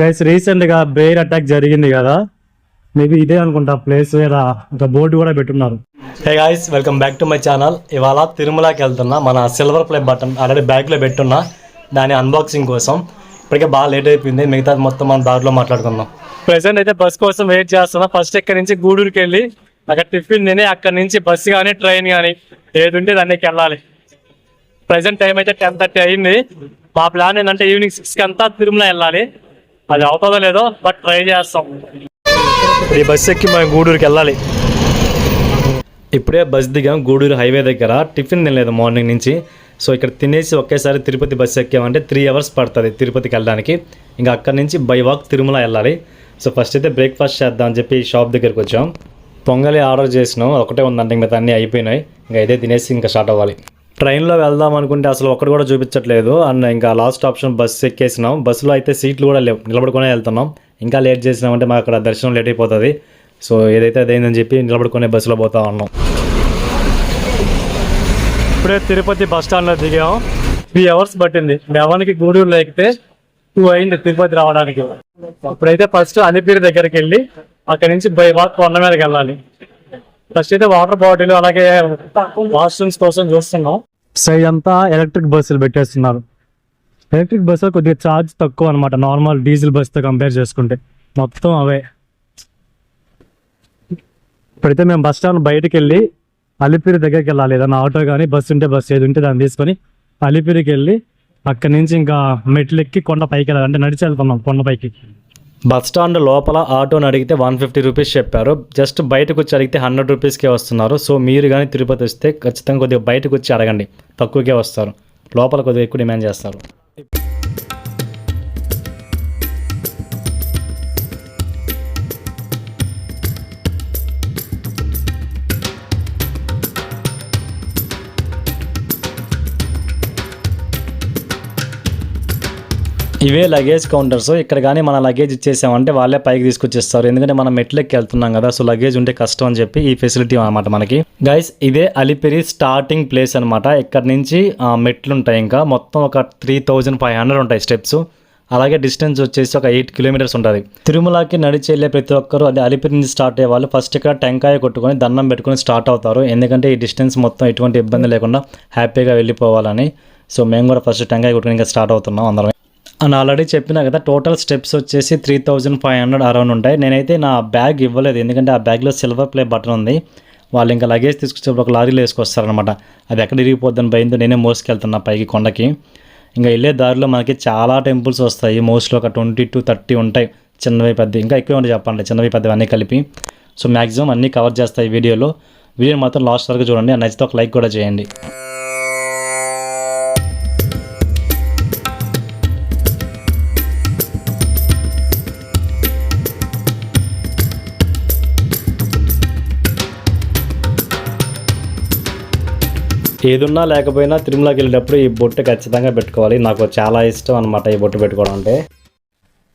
Guys రీసెంట్గా attack జరిగింది కదా. మేబీ ఇదే అనుకుంటా ప్లేస్ ఒక బోర్డు కూడా పెట్టున్నారు. Hey guys welcome back to my channel ఇవాళ తిరుమలకి వెళ్తున్నా మన సిల్వర్ ప్లే బటన్ ఆల్రెడీ బ్యాగ్లో పెట్టున్నా దాని అన్బాక్సింగ్ కోసం. ఇప్పటికే బాగా లేట్ అయిపోయింది మిగతా మొత్తం మనం దారిలో మాట్లాడుకుందాం. ప్రెసెంట్ అయితే బస్ కోసం వెయిట్ చేస్తున్నా. ఫస్ట్ ఇక్కడ నుంచి? గూడూరుకి వెళ్ళి అక్కడ టిఫిన్ తిని అక్కడ నుంచి బస్సు కానీ ట్రైన్ కానీ ఏది ఉంటే దానికి వెళ్ళాలి. ప్రెసెంట్ టైం అయితే టెన్ థర్టీ అయింది. మా ప్లాన్ ఏంటంటే ఈవినింగ్ సిక్స్కి అంతా తిరుమల వెళ్ళాలి. అది అవుతుందో లేదో బట్ ట్రై చేస్తాం. ఈ బస్ ఎక్కి మనం గూడూరుకి వెళ్ళాలి. ఇప్పుడే బస్ దిగాం గూడూరు హైవే దగ్గర. టిఫిన్ తినలేదు మార్నింగ్ నుంచి. సో ఇక్కడ తినేసి ఒకేసారి తిరుపతి బస్ ఎక్కామంటే త్రీ అవర్స్ పడుతుంది తిరుపతికి వెళ్ళడానికి. ఇంకా అక్కడి నుంచి బై వాక్ తిరుమల వెళ్ళాలి. సో ఫస్ట్ అయితే బ్రేక్ఫాస్ట్ చేద్దాం అని చెప్పి షాప్ దగ్గరికి వచ్చాం. పొంగలి ఆర్డర్ చేసినాం. ఒకటే ఉందంటే మిగతా అన్నీ అయిపోయినాయి. ఇంకా ఇదే తినేసి ఇంకా స్టార్ట్ అవ్వాలి. ట్రైన్లో వెళ్దాం అనుకుంటే అసలు ఒక్కడు కూడా చూపించట్లేదు. అండ్ ఇంకా లాస్ట్ ఆప్షన్ బస్ ఎక్కేసినాం. బస్సులో అయితే సీట్లు కూడా లేవు. నిలబడుకునే వెళ్తున్నాం. ఇంకా లేట్ చేసినామంటే మాకు అక్కడ దర్శనం లేట్ అయిపోతుంది. సో ఏదైతే అదైందని చెప్పి నిలబడుకునే బస్సులో పోతా ఉన్నాం. ఇప్పుడే తిరుపతి బస్ స్టాండ్లో దిగాం. త్రీ అవర్స్ పట్టింది. మెవానికి గూడూరులో ఎక్కితే టూ అయింది తిరుపతి రావడానికి. ఇప్పుడైతే ఫస్ట్ అలిపిరి దగ్గరికి వెళ్ళి అక్కడి నుంచి బై వాక్ కొండ మీదకి వెళ్ళాలి. ఫస్ట్ అయితే వాటర్ బాటిల్ అలాగే వాష్రూమ్స్ కోసం చూస్తున్నాం. సైడ్ అంతా ఎలక్ట్రిక్ బస్సులు పెట్టేస్తున్నారు. ఎలక్ట్రిక్ బస్సు కొద్దిగా ఛార్జ్ తక్కువ అనమాట నార్మల్ డీజిల్ బస్తో కంపేర్ చేసుకుంటే. మొత్తం అవే. ఇప్పుడైతే మేము బస్ స్టాండ్ బయటకు వెళ్ళి అలిపిరి దగ్గరికి వెళ్ళాలి ఏదైనా ఆటో కానీ బస్సు ఉంటే బస్సు ఏది ఉంటే దాన్ని తీసుకొని అలిపిరికి వెళ్ళి అక్కడి నుంచి ఇంకా మెట్లు ఎక్కి కొండ పైకి వెళ్ళాలి అంటే నడిచి వెళ్తున్నాం కొండ పైకి బస్ స్టాండ్ లోపల ఆటోని అడిగితే వన్ ఫిఫ్టీ రూపీస్ చెప్పారు. జస్ట్ బయటకు వచ్చి అడిగితే హండ్రెడ్ రూపీస్కే వస్తున్నారు. సో మీరు కానీ తిరుపతి వస్తే ఖచ్చితంగా కొద్దిగా బయటకు వచ్చి అడగండి. తక్కువకే వస్తారు. లోపల కొద్దిగా ఎక్కువ డిమాండ్ చేస్తారు. ఇవే లగేజ్ కౌంటర్స్ ఇక్కడ కానీ మన లగేజ్ ఇచ్చేసామంటే వాళ్ళే పైకి తీసుకొచ్చేస్తారు. ఎందుకంటే మనం మెట్లెక్కి వెళ్తున్నాం కదా సో లగేజ్ ఉంటే కష్టం అని చెప్పి ఈ ఫెసిలిటీ అనమాట మనకి. గైస్ ఇదే అలిపిరి స్టార్టింగ్ ప్లేస్ అనమాట ఇక్కడ నుంచి ఆ, మెట్లు ఉంటాయి ఇంకా. మొత్తం ఒక త్రీ థౌజండ్ ఫైవ్ హండ్రెడ్ ఉంటాయి స్టెప్స్ అలాగే డిస్టెన్స్ వచ్చేసి ఒక ఎయిట్ కిలోమీటర్స్ ఉంటుంది. తిరుమలకి నడిచి వెళ్ళే ప్రతి ఒక్కరు అది అలిపిరి నుంచి స్టార్ట్ అయ్యే వాళ్ళు ఫస్ట్ ఇక్కడ టెంకాయ కొట్టుకొని దండం పెట్టుకొని స్టార్ట్ అవుతారు. ఎందుకంటే ఈ డిస్టెన్స్ మొత్తం ఎటువంటి ఇబ్బంది లేకుండా హ్యాపీగా వెళ్ళిపోవాలని. సో మేము కూడా ఫస్ట్ టెంకాయ కొట్టుకొని ఇంకా స్టార్ట్ అవుతున్నాం అందరం. అని ఆల్రెడీ చెప్పినా కదా టోటల్ స్టెప్స్ వచ్చేసి three thousand five hundred around ఉంటాయి. నేనైతే నా బ్యాగ్ ఇవ్వలేదు ఎందుకంటే ఆ బ్యాగ్లో సిల్వర్ ప్లే బటన్ ఉంది. వాళ్ళు ఇంకా లగేజ్ తీసుకొచ్చేప్పుడు ఒక లారీలో వేసుకొస్తారనమాట అది ఎక్కడ ఇరిగిపోద్దని భయంతో నేనే మోసుకెళ్తున్నా పైకి కొండకి. ఇంకా వెళ్ళే దారిలో మనకి చాలా టెంపుల్స్ వస్తాయి. మోస్ట్లీ ఒక ట్వంటీ టు థర్టీ ఉంటాయి. చిన్నవి పెద్ద ఇంకా ఎక్కువ ఉంటాయి చెప్పండి చిన్నవి పెద్దవి అన్నీ కలిపి. సో మ్యాక్సిమం అన్నీ కవర్ చేస్తాయి వీడియోలో. వీడియోని మాత్రం లాస్ట్ వరకు చూడండి. నచ్చితే ఒక లైక్ కూడా చేయండి. ఏదున్నా లేకపోయినా తిరుమలకి వెళ్ళేటప్పుడు ఈ బొట్టు ఖచ్చితంగా పెట్టుకోవాలి. నాకు చాలా ఇష్టం అనమాట ఈ బొట్టు పెట్టుకోవడం అంటే.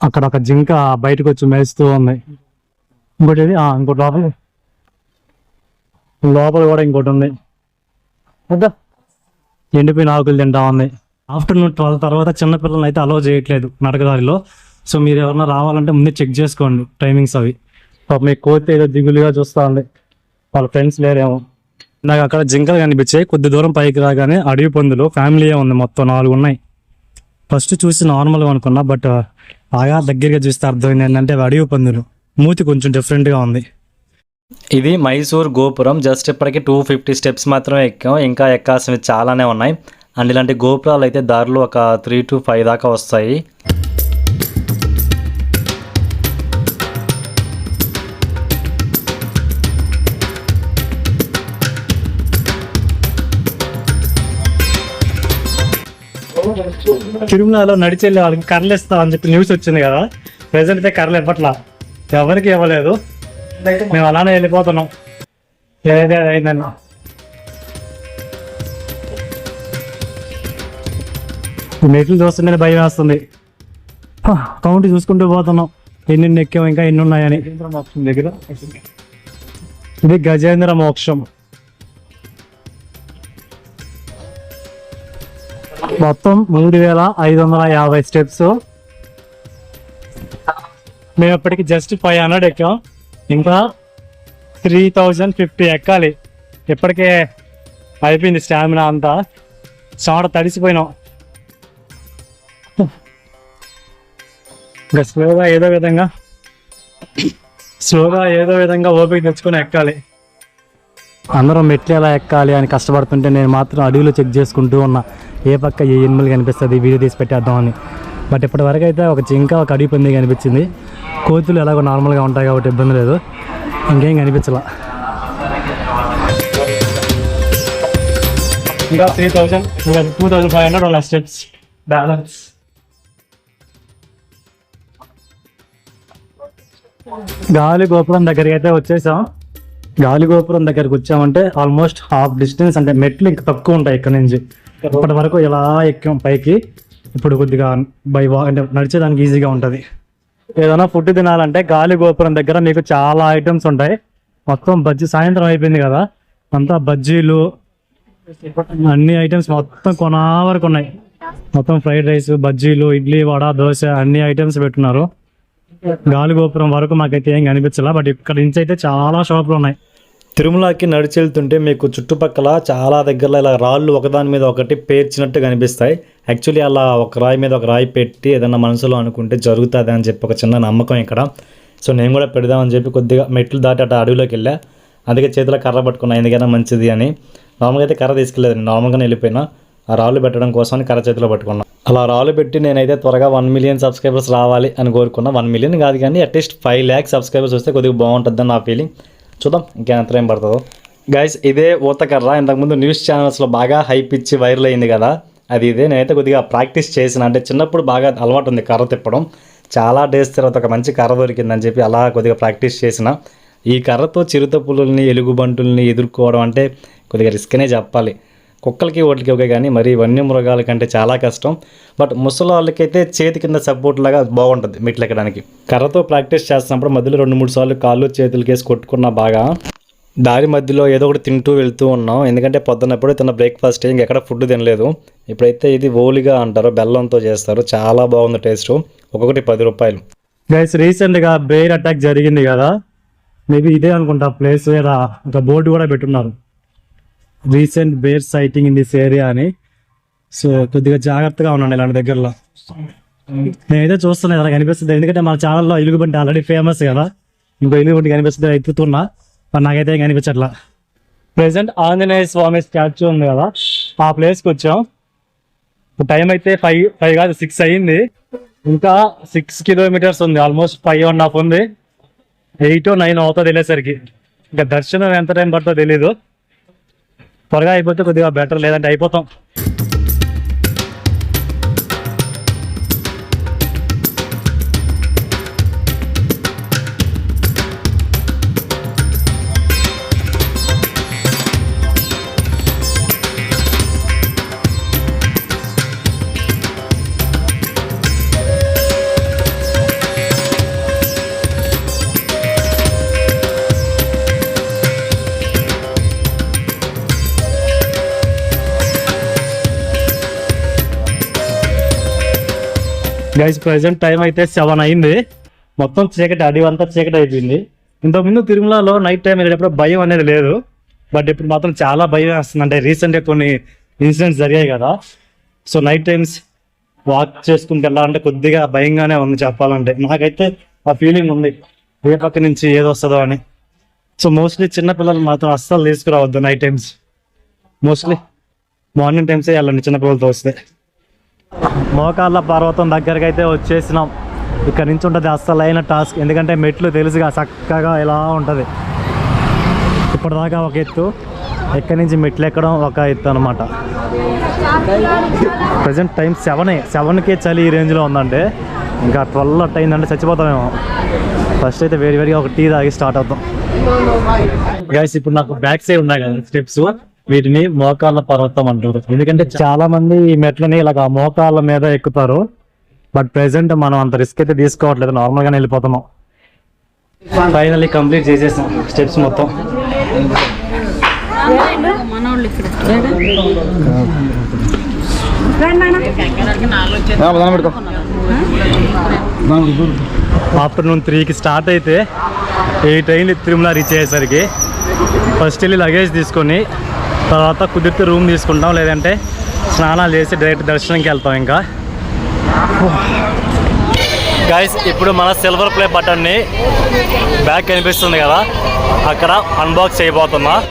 అక్కడ ఒక జింక బయటకు వచ్చి మేస్తూ ఉంది. ఇంకోటి ఇంకోటి లోపల. లోపల కూడా ఇంకోటి ఉంది. ఎండిపోయిన ఆకులు తింటా ఉంది. ఆఫ్టర్నూన్ ట్వెల్వ్ తర్వాత చిన్నపిల్లల్ని అయితే అలో చేయట్లేదు నడకదారిలో. సో మీరు ఎవరన్నా రావాలంటే ముందే చెక్ చేసుకోండి టైమింగ్స్ అవి. పాప మీ కోతి ఏదో దిగులుగా చూస్తూ ఉంది. వాళ్ళ ఫ్రెండ్స్ లేరేమో. నాకు అక్కడ జింకలు కనిపించాయి. కొద్ది దూరం పైకి రాగానే అడవి పందులు ఫ్యామిలీయే ఉంది. మొత్తం నాలుగు ఉన్నాయి. ఫస్ట్ చూసి నార్మల్గా అనుకున్నా బట్ బాగా దగ్గరగా చూస్తే అర్థమైంది ఏంటంటే అడవి పందులు. మూతి కొంచెం డిఫరెంట్గా ఉంది. ఇది మైసూర్ గోపురం. జస్ట్ ఇప్పటికి టూ ఫిఫ్టీ స్టెప్స్ మాత్రమే ఎక్కాం. ఇంకా ఎక్కాల్సినవి చాలానే ఉన్నాయి. అండ్ ఇలాంటి గోపురాలు అయితే దారిలో ఒక త్రీ టు ఫైవ్ దాకా వస్తాయి. తిరుమలలో నడిచి వెళ్ళే వాళ్ళకి కర్రలు ఇస్తాం అని చెప్పి న్యూస్ వచ్చింది కదా. ప్రెసెంట్ అయితే కర్రలు ఇవ్వట్లా. ఎవరికి ఇవ్వలేదు. మేము అలానే వెళ్ళిపోతున్నాం. ఏదైతే అయిందన్నా. మెట్లు చూస్తుంటే భయం వేస్తుంది. కౌంట్ చూసుకుంటూ పోతున్నాం. ఎన్ని ఎక్కాం ఇంకా ఎన్ని ఉన్నాయని. దగ్గర. ఇది గజేంద్ర మోక్షం. మొత్తం మూడు వేల ఐదు వందల యాభై స్టెప్స్ మేము ఇప్పటికి జస్ట్ ఫైవ్ హండ్రెడ్ ఎక్కాం. ఇంకా త్రీ థౌజండ్ ఫిఫ్టీ ఎక్కాలి. ఇప్పటికే అయిపోయింది స్టామినా అంతా. చాడ తడిసిపోయినాం. ఇంకా స్లోగా ఏదో విధంగా స్లోగా ఏదో విధంగా ఓపిక తెచ్చుకొని ఎక్కాలి. అందరూ మెట్లు ఎలా ఎక్కాలి అని కష్టపడుతుంటే నేను మాత్రం అడవిలో చెక్ చేసుకుంటూ ఉన్నా. ఏ పక్క ఏ ఎనిమల్ కనిపిస్తుంది వీడియో తీసి పెట్టేద్దామని బట్ ఇప్పటి వరకు అయితే ఒక జింక ఒక అడవి పంది కనిపించింది. కోతులు ఎలాగో నార్మల్గా ఉంటాయి కాబట్టి ఇబ్బంది లేదు. ఇంకేం కనిపించలా. ఇంకా త్రీ థౌజండ్ ఇంకా టూ థౌజండ్ ఫైవ్ హండ్రెడ్ వాళ్ళ స్టెప్స్ బ్యాలెన్స్ గాలి గోపురం దగ్గరికి అయితే వచ్చేసాం. గాలి గోపురం దగ్గరికి వచ్చామంటే ఆల్మోస్ట్ హాఫ్ డిస్టెన్స్ అంటే మెట్లు ఇంకా తక్కువ ఉంటాయి ఇక్కడ నుంచి. ఇప్పటి వరకు ఎలా ఎక్కాం పైకి ఇప్పుడు కొద్దిగా బై వా అంటే నడిచేదానికి ఈజీగా ఉంటుంది. ఏదైనా ఫుడ్ తినాలంటే గాలి గోపురం దగ్గర మీకు చాలా ఐటమ్స్ ఉంటాయి. మొత్తం బజ్జీ సాయంత్రం అయిపోయింది కదా అంతా బజ్జీలు అన్ని ఐటమ్స్ మొత్తం కొనా వరకు ఉన్నాయి. మొత్తం ఫ్రైడ్ రైస్ బజ్జీలు ఇడ్లీ వడ దోశ అన్ని ఐటమ్స్ పెట్టున్నారు. గాలి గోపురం వరకు మాకైతే ఏం కనిపించలే బట్ ఇక్కడ నుంచి అయితే చాలా షాపులు ఉన్నాయి. తిరుమలకి నడిచి వెళ్తుంటే మీకు చుట్టుపక్కల చాలా దగ్గరలో ఇలా రాళ్ళు ఒకదాని మీద ఒకటి పేర్చినట్టు కనిపిస్తాయి. యాక్చువల్లీ అలా ఒక రాయి మీద ఒక రాయి పెట్టి ఏదైనా మనసులో అనుకుంటే జరుగుతుంది అని చెప్పి ఒక చిన్న నమ్మకం ఇక్కడ. సో నేను కూడా పెడదామని చెప్పి కొద్దిగా మెట్లు దాటి అటు అడవిలోకి వెళ్ళా. అందుకే చేతిలో కర్ర పట్టుకున్నా ఎందుకైనా మంచిది అని. నార్మల్గా అయితే కర్ర తీసుకెళ్ళలేదు నార్మల్గానే వెళ్ళిపోయినా. ఆ రాళ్ళు పెట్టడం కోసం కర్ర చేతిలో పట్టుకున్నా. అలా రాళ్ళు పెట్టి నేనైతే త్వరగా వన్ మిలియన్ సబ్స్క్రైబర్స్ రావాలి అని కోరుకున్నా. వన్ మిలియన్ కాదు కానీ అట్లీస్ట్ ఫైవ్ ల్యాక్స్ సబ్స్క్రైబర్స్ వస్తే కొద్దిగా బాగుంటుందని నా ఫీలింగ్ చూద్దాం ఇంకెంత ఏం పడుతుందో. గైస్ ఇదే ఊతకర్ర ఇంతకుముందు న్యూస్ ఛానల్స్లో బాగా హైప్ ఇచ్చి వైరల్ అయింది కదా. అది ఇదే. నేనైతే కొద్దిగా ప్రాక్టీస్ చేసిన. అంటే చిన్నప్పుడు బాగా అలవాటు ఉంది కర్ర తిప్పడం. చాలా డేస్ తర్వాత ఒక మంచి కర్ర దొరికిందని చెప్పి అలా కొద్దిగా ప్రాక్టీస్ చేసిన. ఈ కర్రతో చిరుత పులుల్ని ఎలుగుబంటుల్ని ఎదుర్కోవడం అంటే కొద్దిగా రిస్క్నే చెప్పాలి. కుక్కలకి ఓట్లకి ఒకే కానీ మరి వన్యమృగాల కంటే చాలా కష్టం. బట్ ముసలి వాళ్ళకైతే చేతి కింద సపోర్ట్ లాగా బాగుంటుంది మెట్లు ఎక్కడానికి కర్రతో ప్రాక్టీస్ చేస్తున్నప్పుడు మధ్యలో రెండు మూడు సార్లు కాళ్ళు చేతులు వేసి కొట్టుకున్నా బాగా దారి మధ్యలో ఏదో ఒకటి తింటూ వెళ్తూ ఉన్నాం. ఎందుకంటే పొద్దున్నప్పుడు తిన్న బ్రేక్ఫాస్ట్ ఇంకెక్కడ ఫుడ్ తినలేదు. ఇప్పుడైతే ఇది ఓలిగా అంటారు బెల్లంతో చేస్తారు. చాలా బాగుంది టేస్ట్. ఒక్కొక్కటి పది రూపాయలు. గైస్ రీసెంట్గా బెయిర్ అటాక్ జరిగింది కదా. మేబీ ఇదే అనుకుంటా ప్లేస్ ఒక బోర్డు కూడా పెట్టున్నారు. Recent bear sighting in this area అని. సో కొద్దిగా జాగ్రత్తగా ఉండండి ఇలాంటి దగ్గరలో. నేనైతే చూస్తున్నా ఇలా కనిపిస్తుంది? ఎందుకంటే మన ఛానల్లో ఎలుగుబంటి ఆల్రెడీ ఫేమస్ కదా. ఇంకో ఎలుగుబంటి కనిపిస్తుంది ఎత్తుతున్నా. మరి నాకైతే కనిపించట్లా. ప్రెసెంట్ ఆంజనేయ స్వామి స్టాచ్యూ ఉంది కదా. ఆ ప్లేస్కి వచ్చాం. టైం అయితే ఫైవ్ ఫైవ్ కాదు సిక్స్ అయ్యింది ఇంకా సిక్స్ కిలోమీటర్స్ ఉంది ఆల్మోస్ట్ ఫైవ్ అండ్ హాఫ్ ఉంది. ఎయిట్ నైన్ అవుతుంది వెళ్ళేసరికి ఇంకా దర్శనం ఎంత టైం పడుతుందో తెలీదు. త్వరగా అయిపోతే కొద్దిగా బెటర్ లేదంటే అయిపోతాం. గైస్ ప్రెసెంట్ టైం అయితే సెవెన్ అయింది. మొత్తం చీకటి అడవి అంతా చీకటి అయిపోయింది. ఇంతకుముందు తిరుమలలో నైట్ టైం వెళ్ళేటప్పుడు భయం అనేది లేదు. బట్ ఇప్పుడు మాత్రం చాలా భయం వేస్తుంది. అంటే రీసెంట్గా కొన్ని ఇన్సిడెంట్స్ జరిగాయి కదా. సో నైట్ టైమ్స్ వాక్ చేసుకుంటూ వెళ్ళాలంటే కొద్దిగా భయంగానే ఉంది చెప్పాలంటే. నాకైతే ఆ ఫీలింగ్ ఉంది. ఏ పక్క నుంచి ఏది వస్తుందో అని. సో మోస్ట్లీ చిన్నపిల్లలు మాత్రం అస్సలు తీసుకురావద్దు నైట్ టైమ్స్ మోస్ట్లీ మార్నింగ్ టైమ్సే వెళ్ళండి చిన్న పిల్లలతో వస్తే. మోకాళ్ళ పర్వతం దగ్గరికి అయితే వచ్చేసినాం. ఇక్కడ నుంచి ఉంటుంది అస్సలైన టాస్క్. ఎందుకంటే మెట్లు తెలుసుగా చక్కగా ఇలా ఉంటుంది. ఇప్పటిదాకా ఒక ఎత్తు. ఎక్కడి నుంచి మెట్లు ఎక్కడం ఒక ఎత్తు అనమాట ప్రజెంట్ టైం సెవెనే సెవెన్కే చలి ఈ రేంజ్లో ఉందంటే ఇంకా ట్వెల్వ్ అట్ అయిందంటే చచ్చిపోతామేమో. ఫస్ట్ అయితే వేడి వేడిగా ఒక టీ తాగి స్టార్ట్ అవుతాం. గైస్ ఇప్పుడు నాకు బ్యాక్ సైడ్ ఉన్నాయి కదా స్టెప్స్ వీటిని మోకాళ్ళ పర్వతం అంటారు. ఎందుకంటే చాలా మంది ఈ మెట్లని ఇలాగ మోకాళ్ళ మీద ఎక్కుతారు. బట్ ప్రెసెంట్ మనం అంత రిస్క్ అయితే తీసుకోవట్లేదు. నార్మల్ గానే వెళ్ళిపోతున్నాం. ఫైనల్లీ కంప్లీట్ చేసేసాం. స్టెప్స్ మొత్తం. ఆఫ్టర్నూన్ త్రీకి స్టార్ట్ అయితే ఎయిట్ అయింది తిరుమల రీచ్ అయ్యేసరికి ఫస్ట్ వెళ్ళి లగేజ్ తీసుకొని తర్వాత కుదిరితే రూమ్ తీసుకుంటాం లేదంటే స్నానాలు చేసి డైరెక్ట్ దర్శనంకి వెళ్తాం ఇంకా. గైస్ ఇప్పుడు మన సిల్వర్ ప్లే బటన్ని బ్యాగ్ కనిపిస్తుంది కదా అక్కడ అన్బాక్స్ చేయబోతున్నా.